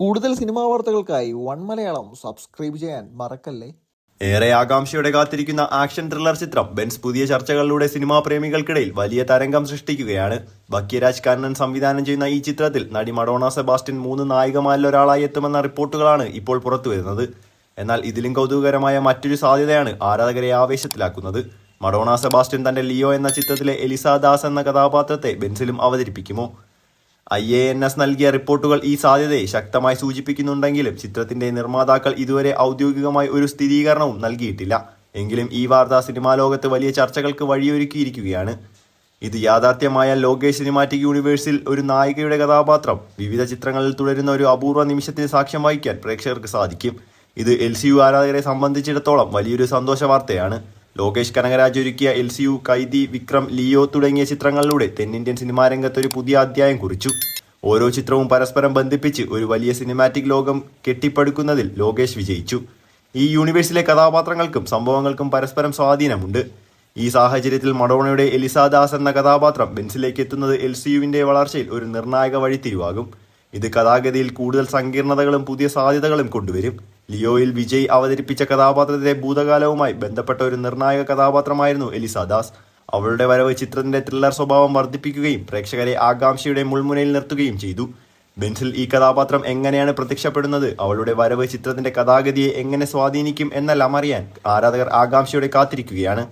കൂടുതൽ സിനിമാ വാർത്തകൾക്കായി one Malayalam subscribe ചെയ്യാൻ മറക്കല്ലേ? ഏറെ ആകാംക്ഷയോടെ കാത്തിരിക്കുന്ന ആക്ഷൻ ത്രില്ലർ ചിത്രം ബെൻസ് പുതിയ ചർച്ചകളിലൂടെ സിനിമാ പ്രേമികൾക്കിടയിൽ വലിയ തരംഗം സൃഷ്ടിക്കുകയാണ്. ഭക്യരാജ് കർണൻ സംവിധാനം ചെയ്യുന്ന ഈ ചിത്രത്തിൽ നടി മഡോണ സെബാസ്റ്റ്യൻ മൂന്ന് നായികമാരിൽ ഒരാളായി എത്തുമെന്ന റിപ്പോർട്ടുകളാണ് ഇപ്പോൾ പുറത്തുവരുന്നത് എന്നാൽ ഇതിലും കൗതുകകരമായ മറ്റൊരു സാധ്യതയാണ് ആരാധകരെ ആവേശത്തിലാക്കുന്നത്. മഡോണ സെബാസ്റ്റ്യൻ തന്റെ ലിയോ എന്ന ചിത്രത്തിലെ എലിസ ദാസ് എന്ന കഥാപാത്രത്തെ ബെൻസിലും അവതരിപ്പിക്കുമോ? ഐ എ എൻ എസ് നൽകിയ റിപ്പോർട്ടുകൾ ഈ സാധ്യതയെ ശക്തമായി സൂചിപ്പിക്കുന്നുണ്ടെങ്കിലും ചിത്രത്തിന്റെ നിർമ്മാതാക്കൾ ഇതുവരെ ഔദ്യോഗികമായി ഒരു സ്ഥിരീകരണവും നൽകിയിട്ടില്ല. എങ്കിലും ഈ വാർത്ത സിനിമാ ലോകത്ത് വലിയ ചർച്ചകൾക്ക് വഴിയൊരുക്കിയിരിക്കുകയാണ്. ഇത് യാഥാർത്ഥ്യമായ ലോകേഷ് സിനിമാറ്റിക് യൂണിവേഴ്സിൽ ഒരു നായികയുടെ കഥാപാത്രം. വിവിധ ചിത്രങ്ങളിൽ തുടരുന്ന ഒരു അപൂർവ നിമിഷത്തിന് സാക്ഷ്യം വഹിക്കാൻ പ്രേക്ഷകർക്ക് സാധിക്കും. ഇത് എൽ സി യു ആരാധകരെ സംബന്ധിച്ചിടത്തോളം വലിയൊരു സന്തോഷ വാർത്തയാണ്. ലോകേഷ് കനകരാജ് ഒരുക്കിയ L C U Kaithi Vikram Leo തുടങ്ങിയ ചിത്രങ്ങളിലൂടെ തെന്നിന്ത്യൻ സിനിമാ രംഗത്ത് ഒരു പുതിയ അധ്യായം കുറിച്ചു. ഓരോ ചിത്രവും പരസ്പരം ബന്ധിപ്പിച്ച് ഒരു വലിയ സിനിമാറ്റിക് ലോകം കെട്ടിപ്പടുക്കുന്നതിൽ ലോകേഷ് വിജയിച്ചു. ഈ യൂണിവേഴ്സിലെ കഥാപാത്രങ്ങൾക്കും സംഭവങ്ങൾക്കും പരസ്പരം സ്വാധീനമുണ്ട്. ഈ സാഹചര്യത്തിൽ മഡോണയുടെ എലിസ ദാസ് എന്ന കഥാപാത്രം ബെൻസിലേക്ക് എത്തുന്നത് എൽ സി വളർച്ചയിൽ ഒരു നിർണായക വഴിത്തിരിവാകും. ഇത് കഥാഗതിയിൽ കൂടുതൽ സങ്കീർണതകളും പുതിയ സാധ്യതകളും കൊണ്ടുവരും. ലിയോയിൽ വിജയ് അവതരിപ്പിച്ച കഥാപാത്രത്തിലെ ഭൂതകാലവുമായി ബന്ധപ്പെട്ട ഒരു നിർണായക കഥാപാത്രമായിരുന്നു എലിസ ദാസ് അവളുടെ വരവ് ചിത്രത്തിന്റെ ത്രില്ലർ സ്വഭാവം വർദ്ധിപ്പിക്കുകയും പ്രേക്ഷകരെ ആകാംക്ഷയുടെ മുൾമുനയിൽ നിർത്തുകയും ചെയ്തു. ബെൻസിൽ ഈ കഥാപാത്രം എങ്ങനെയാണ് പ്രത്യക്ഷപ്പെടുന്നത്? അവളുടെ വരവ് ചിത്രത്തിന്റെ കഥാഗതിയെ എങ്ങനെ സ്വാധീനിക്കും എന്നെല്ലാം അറിയാൻ ആരാധകർ ആകാംക്ഷയോടെ കാത്തിരിക്കുകയാണ്.